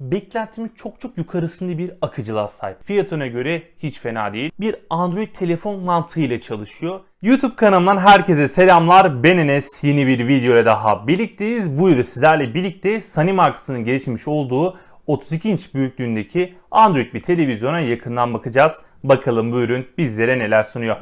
beklentimin çok çok yukarısında bir akıcılığa sahip. Fiyatına göre hiç fena değil. Bir Android telefon mantığıyla çalışıyor. YouTube kanalımdan herkese selamlar. Ben Enes. Yeni bir video ile daha birlikteyiz. Bu yıl sizlerle birlikte Sony markasının geliştirmiş olduğu 32 inç büyüklüğündeki Android bir televizyona yakından bakacağız. Bakalım bu ürün bizlere neler sunuyor.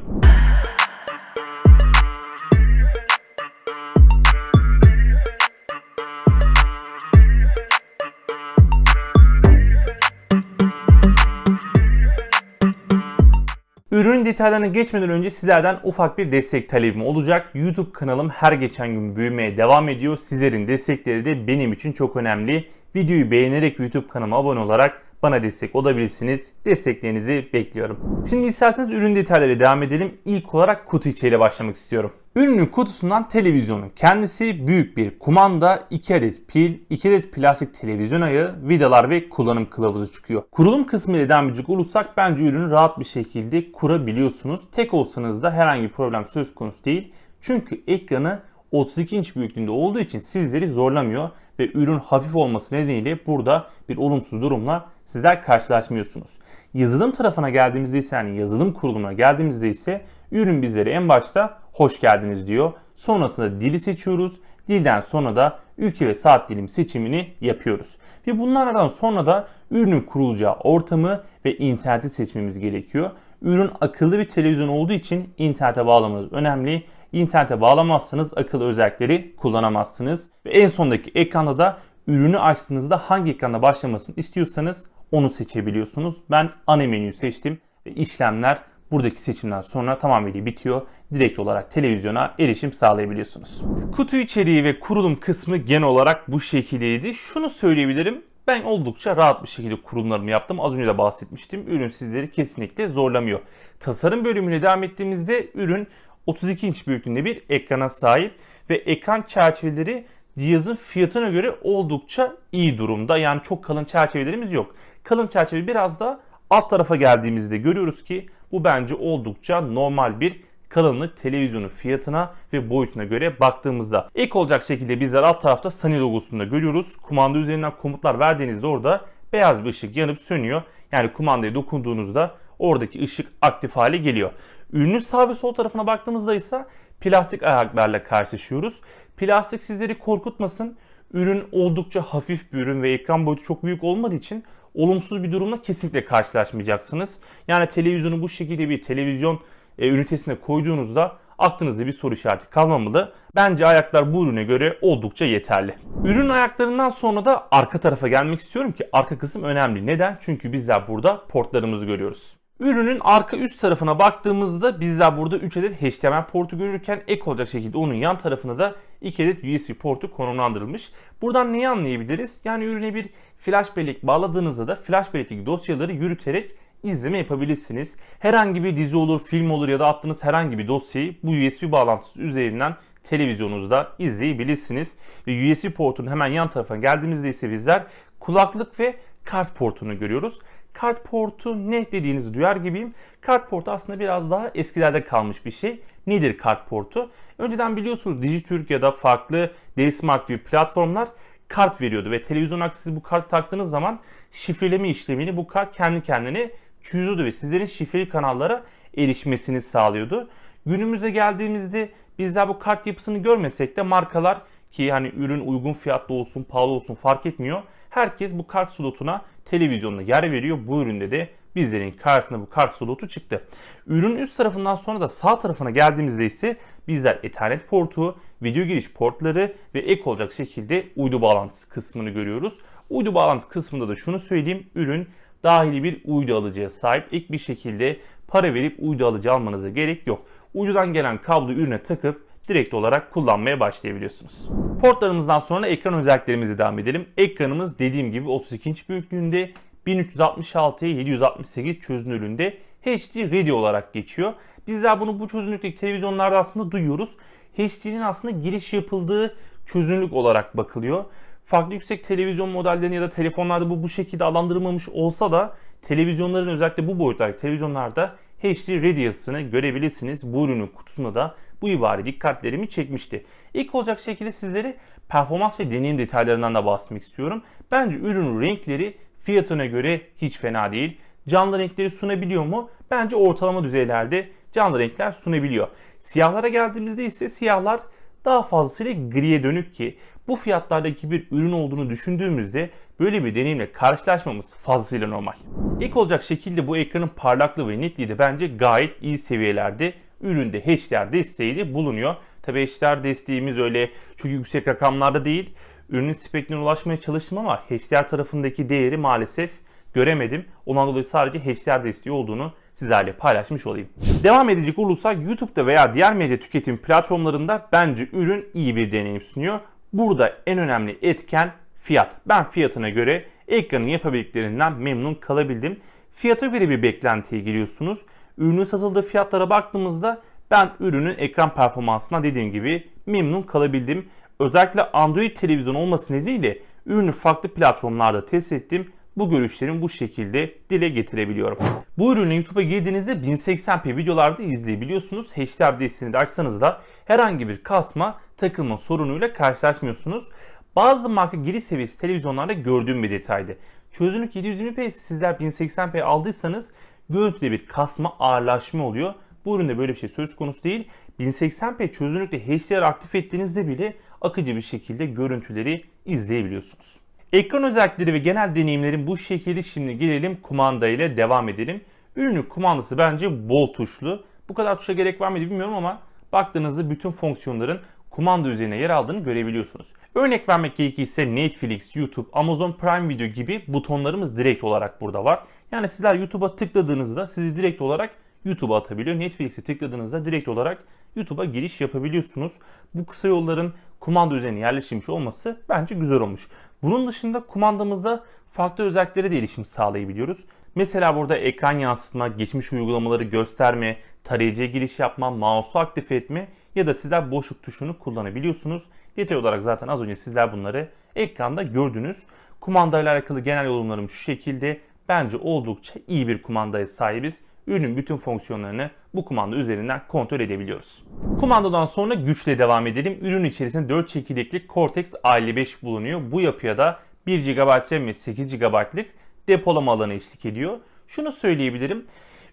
Ürünün detaylarına geçmeden önce sizlerden ufak bir destek talebim olacak. YouTube kanalım her geçen gün büyümeye devam ediyor. Sizlerin destekleri de benim için çok önemli. Videoyu beğenerek YouTube kanalıma abone olarak bana destek olabilirsiniz. Desteklerinizi bekliyorum. Şimdi isterseniz ürün detayları devam edelim. İlk olarak kutu içeriğiyle başlamak istiyorum. Ürünün kutusundan televizyonun kendisi büyük bir kumanda, 2 adet pil, 2 adet plastik televizyon ayağı, vidalar ve kullanım kılavuzu çıkıyor. Kurulum kısmı ile devam edecek olursak bence ürünü rahat bir şekilde kurabiliyorsunuz. Tek olsanız da herhangi bir problem söz konusu değil. Çünkü ekranı 32 inç büyüklüğünde olduğu için sizleri zorlamıyor ve ürün hafif olması nedeniyle burada bir olumsuz durumla sizler karşılaşmıyorsunuz. Yazılım tarafına geldiğimizde ise yani yazılım kurulumuna geldiğimizde ise ürün bizlere en başta hoş geldiniz diyor. Sonrasında dili seçiyoruz. Dilden sonra da ülke ve saat dilim seçimini yapıyoruz. Ve bunlardan sonra da ürünün kurulacağı ortamı ve interneti seçmemiz gerekiyor. Ürün akıllı bir televizyon olduğu için internete bağlamanız önemli. İnternete bağlamazsanız akıllı özellikleri kullanamazsınız. Ve en sondaki ekranda da ürünü açtığınızda hangi ekranda başlamasını istiyorsanız onu seçebiliyorsunuz. Ben ana menüyü seçtim ve işlemler buradaki seçimden sonra tamamıyla bitiyor. Direkt olarak televizyona erişim sağlayabiliyorsunuz. Kutu içeriği ve kurulum kısmı genel olarak bu şekildeydi. Şunu söyleyebilirim. Ben oldukça rahat bir şekilde kurulumlarımı yaptım. Az önce de bahsetmiştim. Ürün sizleri kesinlikle zorlamıyor. Tasarım bölümüne devam ettiğimizde ürün 32 inç büyüklüğünde bir ekrana sahip ve ekran çerçeveleri cihazın fiyatına göre oldukça iyi durumda. Yani çok kalın çerçevelerimiz yok. Kalın çerçeve biraz da alt tarafa geldiğimizde görüyoruz ki bu bence oldukça normal bir kalınlık televizyonun fiyatına ve boyutuna göre baktığımızda. Ek olacak şekilde bizler alt tarafta Sony logosunu da görüyoruz. Kumanda üzerinden komutlar verdiğinizde orada beyaz bir ışık yanıp sönüyor. Yani kumandaya dokunduğunuzda oradaki ışık aktif hale geliyor. Ürünün sağ ve sol tarafına baktığımızda ise plastik ayaklarla karşılaşıyoruz. Plastik sizleri korkutmasın. Ürün oldukça hafif bir ürün ve ekran boyutu çok büyük olmadığı için olumsuz bir durumla kesinlikle karşılaşmayacaksınız. Yani televizyonu bu şekilde bir televizyon e, ünitesine koyduğunuzda aklınızda bir soru işareti kalmamalı. Bence ayaklar bu ürüne göre oldukça yeterli. Ürün ayaklarından sonra da arka tarafa gelmek istiyorum ki arka kısım önemli. Neden? Çünkü bizler burada portlarımızı görüyoruz. Ürünün arka üst tarafına baktığımızda bizler burada 3 adet HDMI portu görürken ek olacak şekilde onun yan tarafına da 2 adet USB portu konumlandırılmış. Buradan neyi anlayabiliriz? Yani ürüne bir flash bellek bağladığınızda da flash bellekteki dosyaları yürüterek izleme yapabilirsiniz. Herhangi bir dizi olur, film olur ya da attığınız herhangi bir dosyayı bu USB bağlantısı üzerinden televizyonunuzda izleyebilirsiniz. Ve USB portunun hemen yan tarafına geldiğimizde ise bizler kulaklık ve kart portunu görüyoruz. Kart portu ne dediğinizi duyar gibiyim. Kart portu aslında biraz daha eskilerde kalmış bir şey. Nedir kart portu? Önceden biliyorsunuz Dijitürk ya da farklı Derismart gibi platformlar kart veriyordu ve televizyon aksisi bu kartı taktığınız zaman şifreleme işlemini bu kart kendi kendine çözüyordu ve sizlerin şifreli kanallara erişmesini sağlıyordu. Günümüzde geldiğimizde bizler bu kart yapısını görmesek de markalar ki hani ürün uygun fiyatlı olsun pahalı olsun fark etmiyor. Herkes bu kart slotuna televizyonda yer veriyor. Bu üründe de bizlerin karşısına bu kart slotu çıktı. Ürünün üst tarafından sonra da sağ tarafına geldiğimizde ise bizler Ethernet portu, video giriş portları ve ek olacak şekilde uydu bağlantısı kısmını görüyoruz. Uydu bağlantısı kısmında da şunu söyleyeyim. Ürün dahili bir uydu alıcıya sahip. İlk bir şekilde para verip uydu alıcı almanıza gerek yok. Uydudan gelen kablo ürüne takıp direkt olarak kullanmaya başlayabiliyorsunuz. Portlarımızdan sonra ekran özelliklerimize devam edelim. Ekranımız dediğim gibi 32 inç büyüklüğünde 1366'ya 768 çözünürlüğünde HD Ready olarak geçiyor. Bizler bunu bu çözünürlükteki televizyonlarda aslında duyuyoruz. HD'nin aslında giriş yapıldığı çözünürlük olarak bakılıyor. Farklı yüksek televizyon modellerinde ya da telefonlarda bu bu şekilde adlandırılmamış olsa da televizyonların özellikle bu boyutlardaki televizyonlarda HD Ready yazısını görebilirsiniz. Bu ürünün kutusunda da bu ibare dikkatlerimi çekmişti. İlk olacak şekilde sizlere performans ve deneyim detaylarından da bahsetmek istiyorum. Bence ürünün renkleri fiyatına göre hiç fena değil. Canlı renkleri sunabiliyor mu? Bence ortalama düzeylerde canlı renkler sunabiliyor. Siyahlara geldiğimizde ise siyahlar daha fazlasıyla griye dönük ki bu fiyatlardaki bir ürün olduğunu düşündüğümüzde böyle bir deneyimle karşılaşmamız fazlasıyla normal. İlk olacak şekilde bu ekranın parlaklığı ve netliği de bence gayet iyi seviyelerde. Üründe HDR desteği de bulunuyor. Tabi HDR desteğimiz öyle çok yüksek rakamlarda değil. Ürünün spektrine ulaşmaya çalıştım ama HDR tarafındaki değeri maalesef göremedim. Ondan dolayı sadece HDR desteği olduğunu sizlerle paylaşmış olayım. Devam edecek olursak YouTube'da veya diğer medya tüketim platformlarında bence ürün iyi bir deneyim sunuyor. Burada en önemli etken fiyat. Ben fiyatına göre ekranın yapabildiklerinden memnun kalabildim. Fiyata göre bir beklentiye giriyorsunuz. Ürünün satıldığı fiyatlara baktığımızda ben ürünün ekran performansına dediğim gibi memnun kalabildim. Özellikle Android televizyon olması nedeniyle ürünü farklı platformlarda test ettim. Bu görüşlerimi bu şekilde dile getirebiliyorum. Bu ürünü YouTube'a girdiğinizde 1080p videolarda izleyebiliyorsunuz. HDR desteğini de açsanız da herhangi bir kasma, takılma sorunuyla karşılaşmıyorsunuz. Bazı marka giriş seviyesi televizyonlarda gördüğüm bir detaydı. Çözünürlük 720p sizler 1080p aldıysanız görüntüde bir kasma ağırlaşma oluyor. Bu üründe böyle bir şey söz konusu değil. 1080p çözünürlükte HDR aktif ettiğinizde bile akıcı bir şekilde görüntüleri izleyebiliyorsunuz. Ekran özellikleri ve genel deneyimlerin bu şekilde şimdi gelelim kumanda ile devam edelim. Ürünün kumandası bence bol tuşlu. Bu kadar tuşa gerek var mıydı bilmiyorum ama baktığınızda bütün fonksiyonların kumanda üzerine yer aldığını görebiliyorsunuz. Örnek vermek gerekirse Netflix, YouTube, Amazon Prime Video gibi butonlarımız direkt olarak burada var. Yani sizler YouTube'a tıkladığınızda sizi direkt olarak YouTube'a atabiliyor. Netflix'e tıkladığınızda direkt olarak YouTube'a giriş yapabiliyorsunuz. Bu kısa yolların kumanda üzerine yerleşmiş olması bence güzel olmuş. Bunun dışında kumandamızda farklı özelliklere de erişim sağlayabiliyoruz. Mesela burada ekran yansıtma, geçmiş uygulamaları gösterme, tarayıcıya giriş yapma, mouse'u aktif etme ya da sizler boşluk tuşunu kullanabiliyorsunuz. Detay olarak zaten az önce sizler bunları ekranda gördünüz. Kumanda ile alakalı genel yorumlarım şu şekilde. Bence oldukça iyi bir kumandaya sahibiz ürünün bütün fonksiyonlarını bu kumanda üzerinden kontrol edebiliyoruz. Kumandadan sonra güçle devam edelim. Ürün içerisinde 4 çekirdekli Cortex A55 bulunuyor. Bu yapıya da 1 GB RAM ve 8 GB'lık depolama alanı eşlik ediyor. Şunu söyleyebilirim.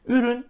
Ürün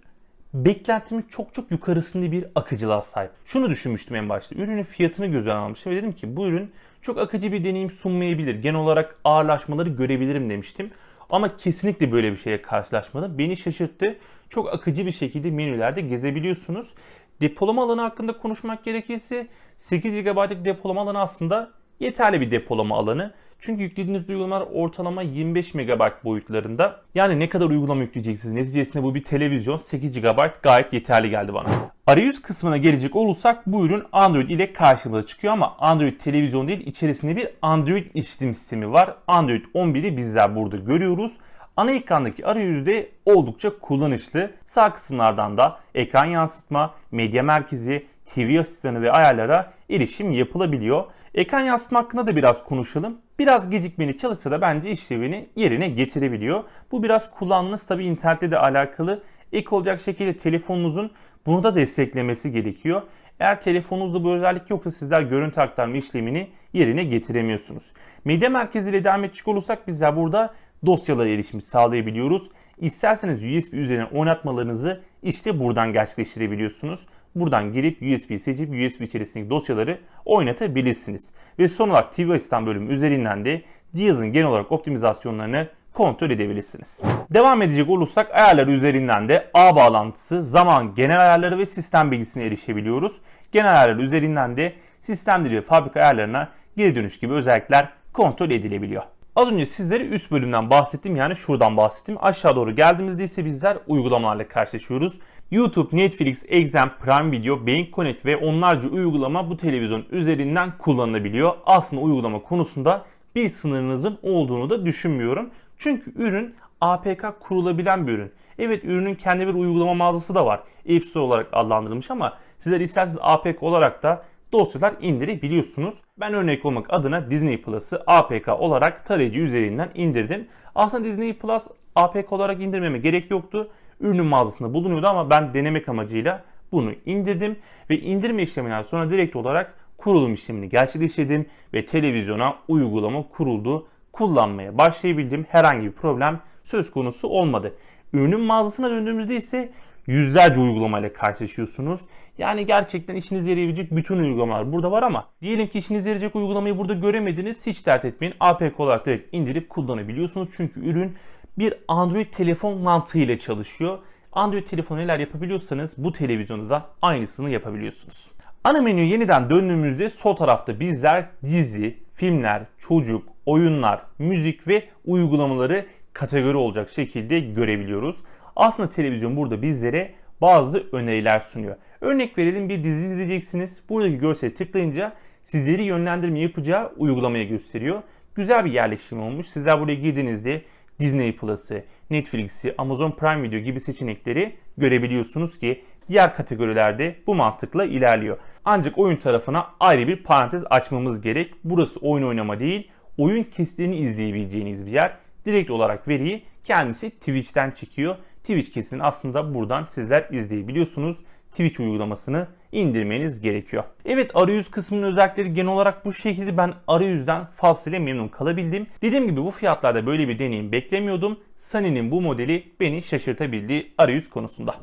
beklentimin çok çok yukarısında bir akıcılığa sahip. Şunu düşünmüştüm en başta. Ürünün fiyatını göze almıştım ve dedim ki bu ürün çok akıcı bir deneyim sunmayabilir. Genel olarak ağırlaşmaları görebilirim demiştim. Ama kesinlikle böyle bir şeye karşılaşmadım. Beni şaşırttı. Çok akıcı bir şekilde menülerde gezebiliyorsunuz. Depolama alanı hakkında konuşmak gerekirse 8 GB'lık depolama alanı aslında yeterli bir depolama alanı. Çünkü yüklediğiniz uygulamalar ortalama 25 MB boyutlarında. Yani ne kadar uygulama yükleyeceksiniz? Neticesinde bu bir televizyon 8 GB gayet yeterli geldi bana. Arayüz kısmına gelecek olursak bu ürün Android ile karşımıza çıkıyor ama Android televizyon değil içerisinde bir Android işletim sistemi var. Android 11'i bizler burada görüyoruz. Ana ekrandaki arayüzde oldukça kullanışlı. Sağ kısımlardan da ekran yansıtma, medya merkezi, TV asistanı ve ayarlara erişim yapılabiliyor. Ekran yansıtma hakkında da biraz konuşalım. Biraz gecikmeli çalışsa da bence işlevini yerine getirebiliyor. Bu biraz kullandığınız tabi internette de alakalı. Ek olacak şekilde telefonunuzun bunu da desteklemesi gerekiyor. Eğer telefonunuzda bu özellik yoksa sizler görüntü aktarma işlemini yerine getiremiyorsunuz. Medya merkeziyle devam edecek olursak bizler burada dosyalara erişimi sağlayabiliyoruz. İsterseniz USB üzerine oynatmalarınızı işte buradan gerçekleştirebiliyorsunuz. Buradan girip USB seçip USB içerisindeki dosyaları oynatabilirsiniz. Ve son olarak TV Asistan bölümü üzerinden de cihazın genel olarak optimizasyonlarını kontrol edebilirsiniz. Devam edecek olursak ayarlar üzerinden de ağ bağlantısı, zaman, genel ayarları ve sistem bilgisine erişebiliyoruz. Genel ayarlar üzerinden de sistem dili ve fabrika ayarlarına geri dönüş gibi özellikler kontrol edilebiliyor. Az önce sizlere üst bölümden bahsettim yani şuradan bahsettim. Aşağı doğru geldiğimizde ise bizler uygulamalarla karşılaşıyoruz. YouTube, Netflix, Exam, Prime Video, Beyin Connect ve onlarca uygulama bu televizyon üzerinden kullanılabiliyor. Aslında uygulama konusunda bir sınırınızın olduğunu da düşünmüyorum. Çünkü ürün APK kurulabilen bir ürün. Evet ürünün kendi bir uygulama mağazası da var. App Store olarak adlandırılmış ama sizler isterseniz APK olarak da dosyalar indirebiliyorsunuz. Ben örnek olmak adına Disney Plus'ı APK olarak tarayıcı üzerinden indirdim. Aslında Disney Plus APK olarak indirmeme gerek yoktu. Ürünün mağazasında bulunuyordu ama ben denemek amacıyla bunu indirdim ve indirme işleminden sonra direkt olarak kurulum işlemini gerçekleştirdim ve televizyona uygulama kuruldu. Kullanmaya başlayabildim. Herhangi bir problem söz konusu olmadı. Ürünün mağazasına döndüğümüzde ise yüzlerce uygulamayla karşılaşıyorsunuz. Yani gerçekten işinize yarayabilecek bütün uygulamalar burada var ama diyelim ki işinize yarayacak uygulamayı burada göremediniz. Hiç dert etmeyin. APK olarak direkt indirip kullanabiliyorsunuz. Çünkü ürün bir Android telefon mantığıyla çalışıyor. Android telefonu neler yapabiliyorsanız bu televizyonda da aynısını yapabiliyorsunuz. Ana menüye yeniden döndüğümüzde sol tarafta bizler dizi, filmler, çocuk, oyunlar, müzik ve uygulamaları kategori olacak şekilde görebiliyoruz. Aslında televizyon burada bizlere bazı öneriler sunuyor. Örnek verelim bir dizi izleyeceksiniz. Buradaki görseli tıklayınca sizleri yönlendirme yapacağı uygulamaya gösteriyor. Güzel bir yerleşim olmuş. Sizler buraya girdiğinizde Disney Plus'ı, Netflix'i, Amazon Prime Video gibi seçenekleri görebiliyorsunuz ki diğer kategorilerde bu mantıkla ilerliyor. Ancak oyun tarafına ayrı bir parantez açmamız gerek. Burası oyun oynama değil, oyun kesitlerini izleyebileceğiniz bir yer. Direkt olarak veriyi kendisi Twitch'ten çekiyor. Twitch kesini aslında buradan sizler izleyebiliyorsunuz. Twitch uygulamasını indirmeniz gerekiyor. Evet arayüz kısmının özellikleri genel olarak bu şekilde ben arayüzden fazlasıyla memnun kalabildim. Dediğim gibi bu fiyatlarda böyle bir deneyim beklemiyordum. Sony'nin bu modeli beni şaşırtabildi arayüz konusunda.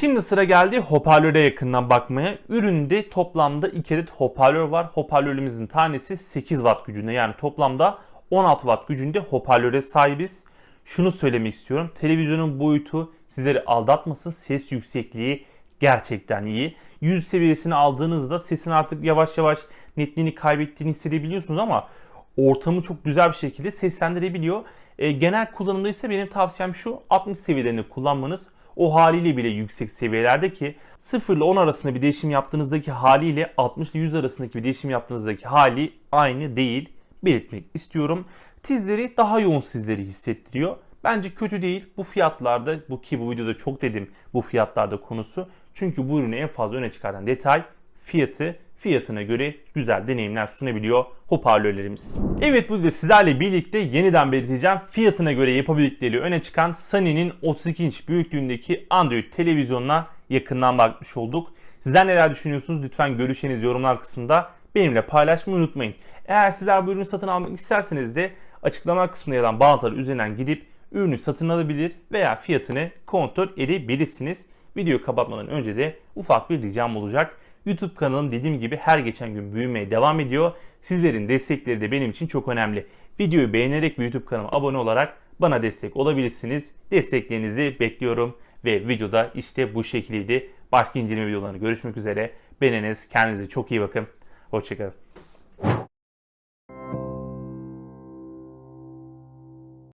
Şimdi sıra geldi hoparlöre yakından bakmaya. Üründe toplamda 2 adet hoparlör var. Hoparlörümüzün tanesi 8 watt gücünde yani toplamda 16 watt gücünde hoparlöre sahibiz. Şunu söylemek istiyorum. Televizyonun boyutu sizleri aldatmasın. Ses yüksekliği gerçekten iyi. Yüz seviyesini aldığınızda sesin artık yavaş yavaş netliğini kaybettiğini hissedebiliyorsunuz ama ortamı çok güzel bir şekilde seslendirebiliyor. E, genel kullanımda ise benim tavsiyem şu 60 seviyelerini kullanmanız o haliyle bile yüksek seviyelerde ki 0 ile 10 arasında bir değişim yaptığınızdaki haliyle 60 ile 100 arasındaki bir değişim yaptığınızdaki hali aynı değil belirtmek istiyorum. Tizleri daha yoğun sizleri hissettiriyor. Bence kötü değil. Bu fiyatlarda bu ki bu videoda çok dedim bu fiyatlarda konusu. Çünkü bu ürünü en fazla öne çıkaran detay fiyatı fiyatına göre güzel deneyimler sunabiliyor hoparlörlerimiz. Evet bu videoda sizlerle birlikte yeniden belirteceğim fiyatına göre yapabildikleri öne çıkan Sony'nin 32 inç büyüklüğündeki Android televizyonuna yakından bakmış olduk. Sizler neler düşünüyorsunuz? Lütfen görüşlerinizi yorumlar kısmında benimle paylaşmayı unutmayın. Eğer sizler bu ürünü satın almak isterseniz de açıklama kısmında yer bazıları üzerinden gidip ürünü satın alabilir veya fiyatını kontrol edebilirsiniz. Videoyu kapatmadan önce de ufak bir ricam olacak. YouTube kanalım dediğim gibi her geçen gün büyümeye devam ediyor. Sizlerin destekleri de benim için çok önemli. Videoyu beğenerek ve YouTube kanalıma abone olarak bana destek olabilirsiniz. Desteklerinizi bekliyorum ve videoda işte bu şekildeydi. Başka inceleme videolarını görüşmek üzere. Enes. Kendinize çok iyi bakın. Hoşçakalın.